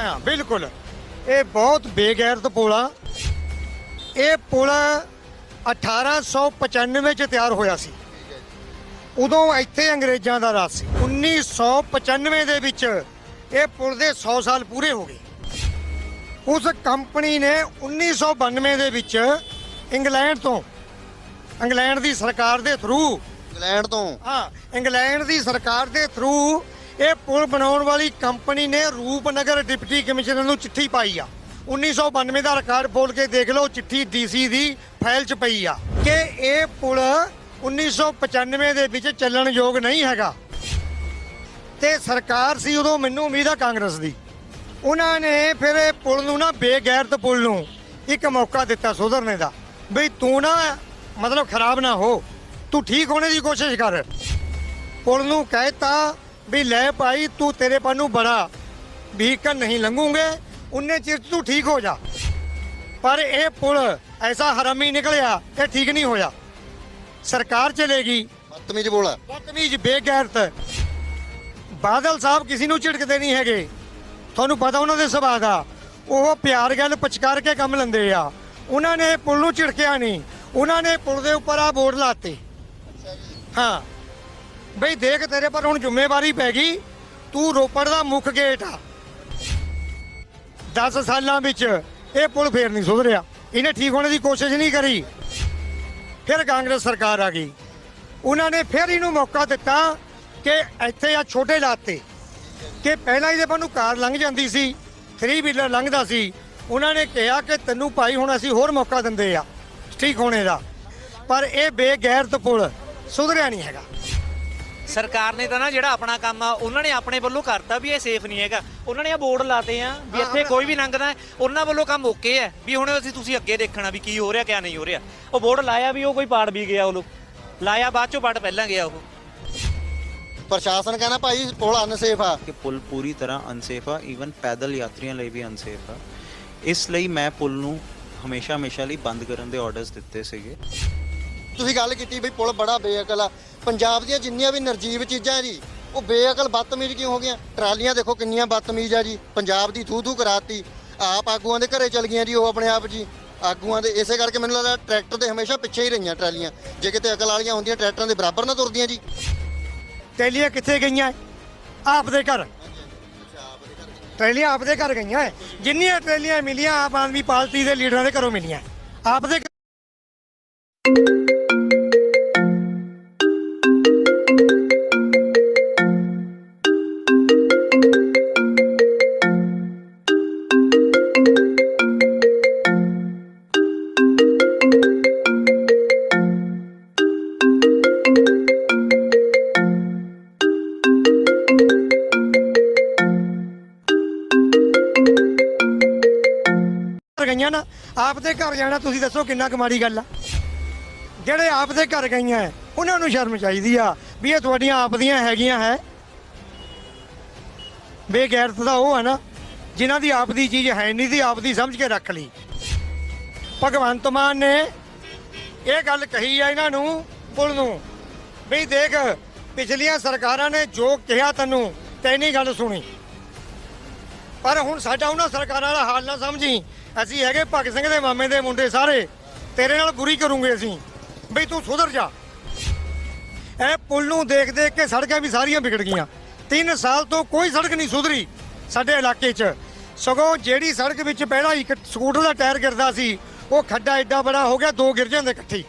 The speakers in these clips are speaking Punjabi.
ਹਾਂ ਬਿਲਕੁਲ। ਇਹ ਬਹੁਤ ਬੇਗੈਰਤ ਪੁਲ। ਆ ਇਹ ਪੁਲ 1895 ਚ ਤਿਆਰ ਹੋਇਆ ਸੀ। ਉਦੋਂ ਇੱਥੇ ਅੰਗਰੇਜ਼ਾਂ ਦਾ ਰਾਜ ਸੀ। 1995 ਦੇ ਵਿੱਚ ਇਹ ਪੁਲ ਦੇ 100 ਸਾਲ ਪੂਰੇ ਹੋ ਗਏ। ਉਸ ਕੰਪਨੀ ਨੇ 1992 ਦੇ ਵਿੱਚ ਇੰਗਲੈਂਡ ਤੋਂ ਇੰਗਲੈਂਡ ਦੀ ਸਰਕਾਰ ਦੇ ਥਰੂ ਇੰਗਲੈਂਡ ਤੋਂ। ਹਾਂ ਇੰਗਲੈਂਡ ਦੀ ਸਰਕਾਰ ਦੇ ਥਰੂ ਇਹ ਪੁਲ ਬਣਾਉਣ ਵਾਲੀ ਕੰਪਨੀ ਨੇ ਰੂਪਨਗਰ ਡਿਪਟੀ ਕਮਿਸ਼ਨਰ ਨੂੰ ਚਿੱਠੀ ਪਾਈ ਆ। 1992 ਦਾ ਰਿਕਾਰਡ ਬੋਲ ਕੇ ਦੇਖ ਲਓ, ਚਿੱਠੀ ਡੀਸੀ ਦੀ ਫਾਈਲ 'ਚ ਪਈ ਆ ਕਿ ਇਹ ਪੁਲ 1995 ਦੇ ਵਿੱਚ ਚੱਲਣ ਯੋਗ ਨਹੀਂ ਹੈਗਾ। ਤੇ ਸਰਕਾਰ ਸੀ ਉਦੋਂ ਮੈਨੂੰ ਉਮੀਦ ਆ ਕਾਂਗਰਸ ਦੀ। ਉਹਨਾਂ ਨੇ ਫਿਰ ਇਹ ਪੁਲ ਨੂੰ ਨਾ ਬੇਗੈਰਤ ਪੁਲ ਨੂੰ ਇੱਕ ਮੌਕਾ ਦਿੱਤਾ ਸੁਧਰਨੇ ਦਾ। ਬਈ ਤੂੰ ਨਾ ਮਤਲਬ ਖਰਾਬ ਨਾ ਹੋ, ਤੂੰ ਠੀਕ ਹੋਣੇ ਦੀ ਕੋਸ਼ਿਸ਼ ਕਰ। ਪੁਲ ਨੂੰ ਕਹਿਤਾ ਵੀ ਲੈ ਭਾਈ ਤੂੰ ਤੇਰੇ ਪਾ ਨੂੰ ਬੜਾ ਵਹੀਕਲ ਨਹੀਂ ਲੰਘੂਗੇ ਉਨੇ ਚਿਰ ਤੂੰ ਠੀਕ ਹੋ ਜਾ। ਪਰ ਇਹ ਪੁਲ ਐਸਾ ਹਰਾਮੀ ਨਿਕਲਿਆ ਇਹ ਠੀਕ ਨਹੀਂ ਹੋਇਆ। ਸਰਕਾਰ ਚਲੇਗੀ। ਬਦਤਮੀਜ਼ ਬੋਲਾ ਬਦਤਮੀਜ਼ ਬੇਗੈਰਤ। ਬਾਦਲ ਸਾਹਿਬ ਕਿਸੇ ਨੂੰ ਝਿੜਕਦੇ ਨਹੀਂ ਹੈਗੇ। ਤੁਹਾਨੂੰ ਪਤਾ ਉਹਨਾਂ ਦੇ ਸੁਭਾਅ ਦਾ। ਉਹ ਪਿਆਰ ਗੱਲ ਪਚਕਾਰ ਕੇ ਕੰਮ ਲੈਂਦੇ ਆ। ਉਹਨਾਂ ਨੇ ਪੁਲ ਨੂੰ ਝਿੜਕਿਆ ਨਹੀਂ। ਉਹਨਾਂ ਨੇ ਪੁਲ ਦੇ ਉੱਪਰ ਆ ਬੋਰਡ ਲਾਤੇ ਹਾਂ। ਬਈ ਦੇਖ ਤੇਰੇ ਪਰ ਹੁਣ ਜ਼ਿੰਮੇਵਾਰੀ ਪੈ ਗਈ, ਤੂੰ ਰੋਪੜ ਦਾ ਮੁੱਖ ਗੇਟ ਆ। 10 ਸਾਲਾਂ ਵਿੱਚ ਇਹ ਪੁਲ ਫੇਰ ਨਹੀਂ ਸੁਧਰਿਆ। ਇਹਨੇ ਠੀਕ ਹੋਣ ਦੀ ਕੋਸ਼ਿਸ਼ ਨਹੀਂ ਕਰੀ। ਫਿਰ ਕਾਂਗਰਸ ਸਰਕਾਰ ਆ ਗਈ। ਉਹਨਾਂ ਨੇ ਫਿਰ ਇਹਨੂੰ ਮੌਕਾ ਦਿੱਤਾ ਕਿ ਇੱਥੇ ਆ ਛੋਟੇ ਲਾਤੇ ਕਿ ਪਹਿਲਾਂ ਇਹਦੇ ਨੂੰ ਕਾਰ ਲੰਘ ਜਾਂਦੀ ਸੀ 3 ਵੀਲਰ ਲੰਘਦਾ ਸੀ। ਉਹਨਾਂ ਨੇ ਕਿਹਾ ਕਿ ਤੈਨੂੰ ਭਾਈ ਹੁਣ ਅਸੀਂ ਹੋਰ ਮੌਕਾ ਦਿੰਦੇ ਆ, ਠੀਕ ਹੋਣੇ ਦਾ। ਪਰ ਇਹ ਬੇਗੈਰਤ ਪੁਲ ਸੁਧਰਿਆ ਨਹੀਂ ਹੈਗਾ। ਸਰਕਾਰ ਨੇ ਤਾਂ ਨਾ ਜਿਹੜਾ ਆਪਣਾ ਕੰਮ ਆ ਉਹਨਾਂ ਨੇ ਆਪਣੇ ਵੱਲੋਂ ਕਰਤਾ ਵੀ ਇਹ ਸੇਫ ਨਹੀਂ ਹੈਗਾ। ਉਹਨਾਂ ਨੇ ਆ ਬੋਰਡ ਲਾਤੇ ਆ ਵੀ ਇੱਥੇ ਕੋਈ ਵੀ ਲੰਘਦਾ ਉਹਨਾਂ ਵੱਲੋਂ ਕੰਮ ਓਕੇ ਹੈ। ਵੀ ਹੁਣ ਅਸੀਂ ਤੁਸੀਂ ਅੱਗੇ ਦੇਖਣਾ ਵੀ ਕੀ ਹੋ ਰਿਹਾ ਕਿਆ ਨਹੀਂ ਹੋ ਰਿਹਾ। ਉਹ ਬੋਰਡ ਲਾਇਆ ਵੀ ਉਹ ਕੋਈ ਪਾੜ ਵੀ ਗਿਆ ਉਹ ਲੋਕ ਲਾਇਆ ਬਾਅਦ ਚੋਂ ਪਾੜ ਪਹਿਲਾਂ ਗਿਆ ਉਹ। ਪ੍ਰਸ਼ਾਸਨ ਕਹਿੰਦਾ ਭਾਈ ਪੁਲ ਅਨਸੇਫ ਆ। ਕਿ ਪੁਲ ਪੂਰੀ ਤਰ੍ਹਾਂ ਅਨਸੇਫ ਆ ਈਵਨ ਪੈਦਲ ਯਾਤਰੀਆਂ ਲਈ ਵੀ ਅਨਸੇਫ ਆ। ਇਸ ਲਈ ਮੈਂ ਪੁਲ ਨੂੰ ਹਮੇਸ਼ਾ ਹਮੇਸ਼ਾ ਲਈ ਬੰਦ ਕਰਨ ਦੇ ਆਰਡਰਸ ਦਿੱਤੇ ਸੀਗੇ। ਤੁਸੀਂ ਗੱਲ ਕੀਤੀ ਵੀ ਪੁਲ ਬੜਾ ਬੇਅਕਲ ਆ। ਪੰਜਾਬ ਦੀਆਂ ਜਿੰਨੀਆਂ ਵੀ ਨਰਜੀਵ ਚੀਜ਼ਾਂ ਜੀ, ਉਹ ਬੇਅਕਲ ਬਦਤਮੀਜ਼ ਕਿਉਂ ਹੋ ਗਈਆਂ? ਟਰਾਲੀਆਂ ਦੇਖੋ ਕਿੰਨੀਆਂ ਬਦਤਮੀਜ਼ ਆ ਜੀ। ਪੰਜਾਬ ਦੀ ਥੂ ਥੂ ਕਰਾਤੀ। ਆਪ ਆਗੂਆਂ ਦੇ ਘਰੇ ਚਲ ਗਈਆਂ ਜੀ ਉਹ ਆਪਣੇ ਆਪ ਜੀ। ਆਗੂਆਂ ਦੇ ਇਸੇ ਕਰਕੇ ਮੈਨੂੰ ਲੱਗਦਾ ਟਰੈਕਟਰ ਦੇ ਹਮੇਸ਼ਾ ਪਿੱਛੇ ਹੀ ਰਹੀਆਂ ਟਰਾਲੀਆਂ। ਜੇ ਕਿਤੇ ਅਕਲ ਵਾਲੀਆਂ ਹੁੰਦੀਆਂ ਟਰੈਕਟਰਾਂ ਦੇ ਬਰਾਬਰ ਨਾ ਤੁਰਦੀਆਂ ਜੀ। ਟੈਲੀਆਂ ਕਿੱਥੇ ਗਈਆਂ? ਆਪ ਦੇ ਘਰ। ਟਰੈਲੀਆਂ ਆਪ ਦੇ ਘਰ ਗਈਆਂ। ਜਿੰਨੀਆਂ ਟਰੈਲੀਆਂ ਮਿਲੀਆਂ, ਆਪ ਆਦਮੀ ਪਾਰਟੀ ਦੇ ਲੀਡਰਾਂ ਦੇ ਘਰੋਂ ਮਿਲੀਆਂ। ਆਪ ਦੇ ਘਰ- ਘਰ ਘਰ ਜਾਣਾ, ਤੁਸੀਂ ਦੱਸੋ ਕਿੰਨਾ ਕਮਾੜੀ ਗੱਲ ਆ? ਜਿਹੜੇ ਆਪਦੇ ਘਰ ਗਈਆਂ ਉਹਨਾਂ ਨੂੰ ਸ਼ਰਮ ਚਾਹੀਦੀ ਆ ਵੀ ਇਹ ਤੁਹਾਡੀਆਂ ਆਪਦੀਆਂ ਹੈਗੀਆਂ ਹੈ। ਬੇਗੈਰਤ ਦਾ ਉਹ ਹੈ ਨਾ, ਜਿਨ੍ਹਾਂ ਦੀ ਆਪਦੀ ਚੀਜ਼ ਹੈ ਨਹੀਂ, ਦੀ ਆਪ ਸਮਝ ਕੇ ਰੱਖ ਲਈ। ਭਗਵੰਤ ਮਾਨ ਨੇ ਇਹ ਗੱਲ ਕਹੀ ਆ ਇਹਨਾਂ ਨੂੰ ਪੁਲ ਨੂੰ, ਵੀ ਦੇਖ, ਪਿਛਲੀਆਂ ਸਰਕਾਰਾਂ ਨੇ ਜੋ ਕਿਹਾ ਤੈਨੂੰ ਤੈਨੀ ਗੱਲ ਸੁਣੀ। ਪਰ ਹੁਣ ਸਾਡਾ ਉਹਨਾਂ ਸਰਕਾਰਾਂ ਵਾਲਾ ਹਾਲ ਨਾ ਸਮਝੀ ਅਸੀਂ ਹੈਗੇ ਭਗਤ ਸਿੰਘ ਦੇ ਮਾਮੇ ਦੇ ਮੁੰਡੇ ਸਾਰੇ। ਤੇਰੇ ਨਾਲ ਬੁਰੀ ਕਰੂੰਗੇ ਅਸੀਂ। ਬਈ ਤੂੰ ਸੁਧਰ ਜਾ। ਇਹ ਪੁਲ ਨੂੰ ਦੇਖ ਦੇਖ ਕੇ ਸੜਕਾਂ ਵੀ ਸਾਰੀਆਂ ਵਿਗੜ ਗਈਆਂ। 3 ਸਾਲ ਤੋਂ ਕੋਈ ਸੜਕ ਨਹੀਂ ਸੁਧਰੀ ਸਾਡੇ ਇਲਾਕੇ 'ਚ। ਸਗੋਂ ਜਿਹੜੀ ਸੜਕ ਵਿੱਚ ਪਹਿਲਾਂ ਇੱਕ ਸਕੂਟਰ ਦਾ ਟਾਇਰ ਗਿਰਦਾ ਸੀ, ਉਹ ਖੱਡਾ ਐਡਾ ਬੜਾ ਹੋ ਗਿਆ, ਦੋ ਗਿਰ ਜਾਂਦੇ ਇਕੱਠੇ। ਹੀ।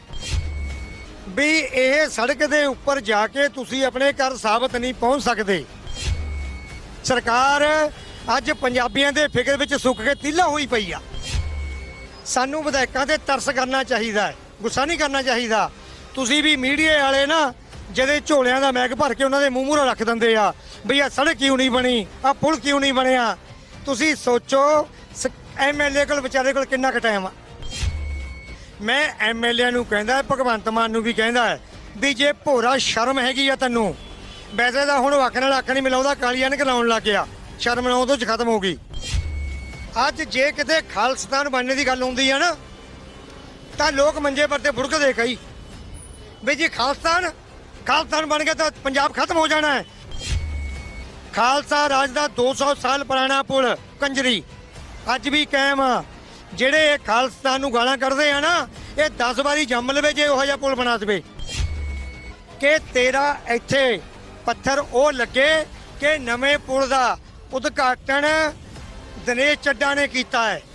ਵੀ ਇਹ ਸੜਕ ਦੇ ਉੱਪਰ ਜਾ ਕੇ ਤੁਸੀਂ ਆਪਣੇ ਘਰ ਸਾਬਤ ਨਹੀਂ ਪਹੁੰਚ ਸਕਦੇ। ਸਰਕਾਰ ਅੱਜ ਪੰਜਾਬੀਆਂ ਦੇ ਫਿਕਰ ਵਿੱਚ ਸੁੱਕ ਕੇ ਤੀਲਾ ਹੋਈ ਪਈ ਆ। ਸਾਨੂੰ ਵਿਧਾਇਕਾਂ ਤੇ ਤਰਸ ਕਰਨਾ ਚਾਹੀਦਾ ਹੈ, ਗੁੱਸਾ ਨਹੀਂ ਕਰਨਾ ਚਾਹੀਦਾ। ਤੁਸੀਂ ਵੀ ਮੀਡੀਆ ਵਾਲੇ ਨਾ, ਜਿਹਦੇ ਝੋਲਿਆਂ ਦਾ ਮੈਗ ਭਰ ਕੇ ਉਹਨਾਂ ਦੇ ਮੂੰਹ ਮੂਹਰੋਂ ਰੱਖ ਦਿੰਦੇ ਆ ਵੀ ਆ ਸੜਕ ਕਿਉਂ ਨਹੀਂ ਬਣੀ ਆ ਪੁਲ ਕਿਉਂ ਨਹੀਂ ਬਣਿਆ? ਤੁਸੀਂ ਸੋਚੋ ਐਮਐਲਏ ਕੋਲ ਵਿਚਾਰੇ ਕੋਲ ਕਿੰਨਾ ਕੁ ਟਾਈਮ ਆ? ਮੈਂ ਐਮਐਲਏ ਨੂੰ ਕਹਿੰਦਾ, ਭਗਵੰਤ ਮਾਨ ਨੂੰ ਵੀ ਕਹਿੰਦਾ ਵੀ ਜੇ ਭੋਰਾ ਸ਼ਰਮ ਹੈਗੀ ਆ ਤੈਨੂੰ, ਵੈਸੇ ਤਾਂ ਹੁਣ ਅੱਖ ਨਾਲ ਅੱਖ ਨਹੀਂ ਮਿਲਾਉਂਦਾ, ਕਾਲੀਆਂ ਨੇ ਲਾਉਣ ਲੱਗ ਗਿਆ, ਸ਼ਰਮ ਨਾ ਉਹਦੇ ਚ ਖਤਮ ਹੋ ਗਈ। ਅੱਜ ਜੇ ਕਿਤੇ ਖਾਲਸਤਾਨ ਬਣਨ ਦੀ ਗੱਲ ਹੁੰਦੀ ਆ ਨਾ, ਤਾਂ ਲੋਕ ਮੰਜੇ ਪਰ ਤੇ ਫੁੜਕਦੇ ਕਈ। ਵੀ ਜੀ ਖਾਲਸਤਾਨ ਖਾਲਸਤਾਨ ਬਣ ਗਿਆ ਤਾਂ ਪੰਜਾਬ ਖਤਮ ਹੋ ਜਾਣਾ ਹੈ। ਖਾਲਸਾ ਰਾਜ ਦਾ 200 ਸਾਲ ਪੁਰਾਣਾ ਪੁਲ, ਕੰਜਰੀ। ਅੱਜ ਵੀ ਕਾਇਮ ਆ। ਜਿਹੜੇ ਇਹ ਖਾਲਸਤਾਨ ਨੂੰ ਗਾਲਾਂ ਕੱਢਦੇ ਆ ਨਾ, ਇਹ 10 ਵਾਰੀ ਜੰਮ ਲਵੇ ਜੇ ਉਹ ਜਿਹਾ ਪੁਲ ਬਣਾ ਦੇਵੇ। ਕਿ ਤੇਰਾ ਇੱਥੇ ਪੱਥਰ ਉਹ ਲੱਗੇ ਕਿ ਨਵੇਂ ਪੁਲ ਦਾ ਉਦਘਾਟਨ ਦਿਨੇਸ਼ ਚੱਡਾ ਨੇ ਕੀਤਾ ਹੈ।